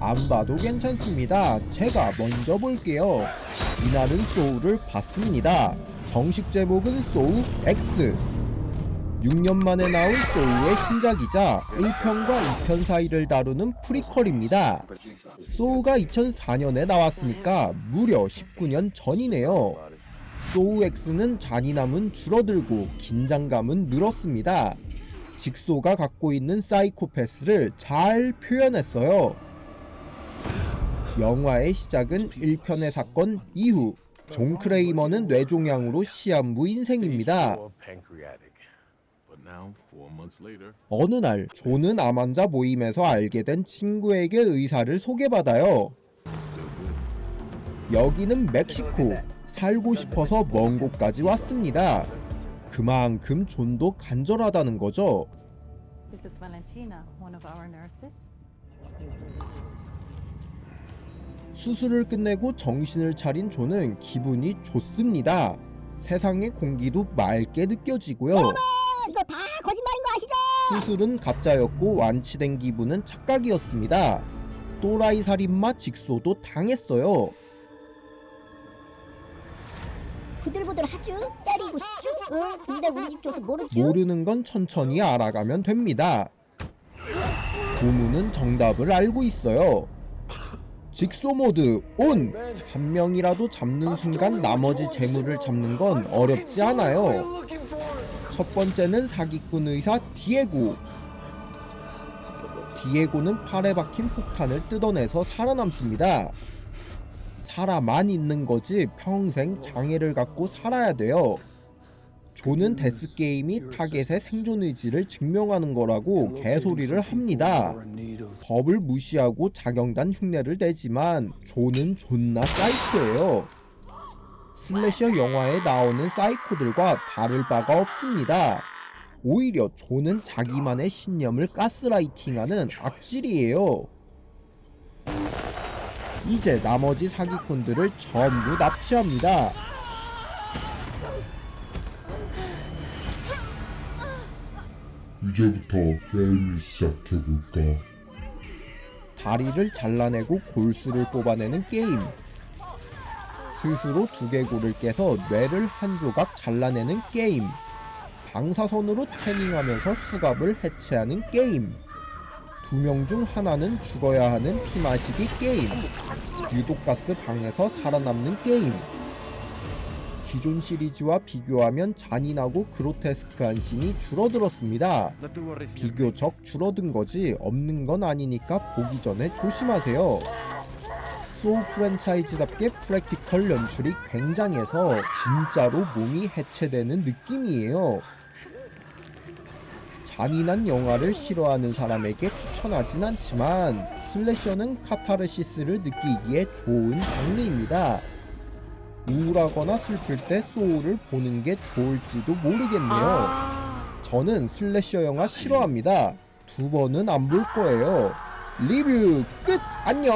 안 봐도 괜찮습니다. 제가 먼저 볼게요. 이날은 소우를 봤습니다. 정식 제목은 소우 X. 6년 만에 나온 소우의 신작이자 1편과 2편 사이를 다루는 프리퀄입니다. 소우가 2004년에 나왔으니까 무려 19년 전이네요. 소우 X는 잔인함은 줄어들고 긴장감은 늘었습니다. 직소가 갖고 있는 사이코패스를 잘 표현했어요. 영화의 시작은 1편의 사건 이후 존 크레이머는 뇌종양으로 시한부 인생입니다. 어느 날 존은 암 환자 모임에서 알게 된 친구에게 의사를 소개받아요. 여기는 멕시코. 살고 싶어서 먼 곳까지 왔습니다. 그만큼 존도 간절하다는 거죠. 수술을 끝내고 정신을 차린 존은 기분이 좋습니다. 세상의 공기도 맑게 느껴지고요. 이거 다 거짓말인 거 아시죠? 수술은 가짜였고 완치된 기분은 착각이었습니다. 또라이 살인마 직소도 당했어요. 부들부들 하죠? 때리고 싶죠? 응, 근데 우리 집 줘서 모르죠? 모르는 건 천천히 알아가면 됩니다. 고문은 정답을 알고 있어요. 직소 모드 온! 한 명이라도 잡는 순간 나머지 재물을 잡는 건 어렵지 않아요. 첫 번째는 사기꾼 의사 디에고. 디에고는 팔에 박힌 폭탄을 뜯어내서 살아남습니다. 살아만 있는 거지 평생 장애를 갖고 살아야 돼요. 존은 데스게임이 타겟의 생존 의지를 증명하는 거라고 개소리를 합니다. 법을 무시하고 자경단 흉내를 내지만 존은 존나 사이코예요. 슬래셔 영화에 나오는 사이코들과 다를 바가 없습니다. 오히려 존은 자기만의 신념을 가스라이팅하는 악질이에요. 이제 나머지 사기꾼들을 전부 납치합니다. 이제부터 게임을 시작해볼까? 다리를 잘라내고 골수를 뽑아내는 게임. 스스로 두개골을 깨서 뇌를 한 조각 잘라내는 게임. 방사선으로 태닝하면서 수갑을 해체하는 게임. 두 명 중 하나는 죽어야 하는 피마시기 게임. 유독가스 방에서 살아남는 게임. 기존 시리즈와 비교하면 잔인하고 그로테스크한 씬이 줄어들었습니다. 비교적 줄어든 거지 없는 건 아니니까 보기 전에 조심하세요. 소우 프랜차이즈답게 프랙티컬 연출이 굉장해서 진짜로 몸이 해체되는 느낌이에요. 잔인한 영화를 싫어하는 사람에게 추천하진 않지만 슬래셔는 카타르시스를 느끼기에 좋은 장르입니다. 우울하거나 슬플 때 소울을 보는 게 좋을지도 모르겠네요. 저는 슬래셔 영화 싫어합니다. 두 번은 안 볼 거예요. 리뷰 끝! 안녕!